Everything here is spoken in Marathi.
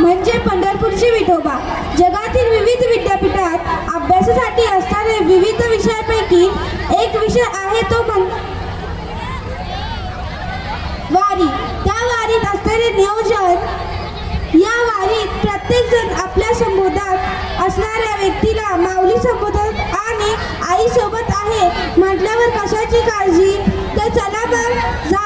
म्हणजे पंढरपूरची विठोबा. जगातील विविध विद्यापीठात अभ्यासासाठी असणारे विविध विषयापैकी एक विषय आहे तो म्हण वारी. त्या वारीत असणारे नियोजन या वारीत प्रत्येक जण आपल्या संबोधात असणाऱ्या व्यक्तीला माऊली संबोधत आणि आई सोबत आहे म्हटल्यावर कशाची काळजी? तर चला मग जा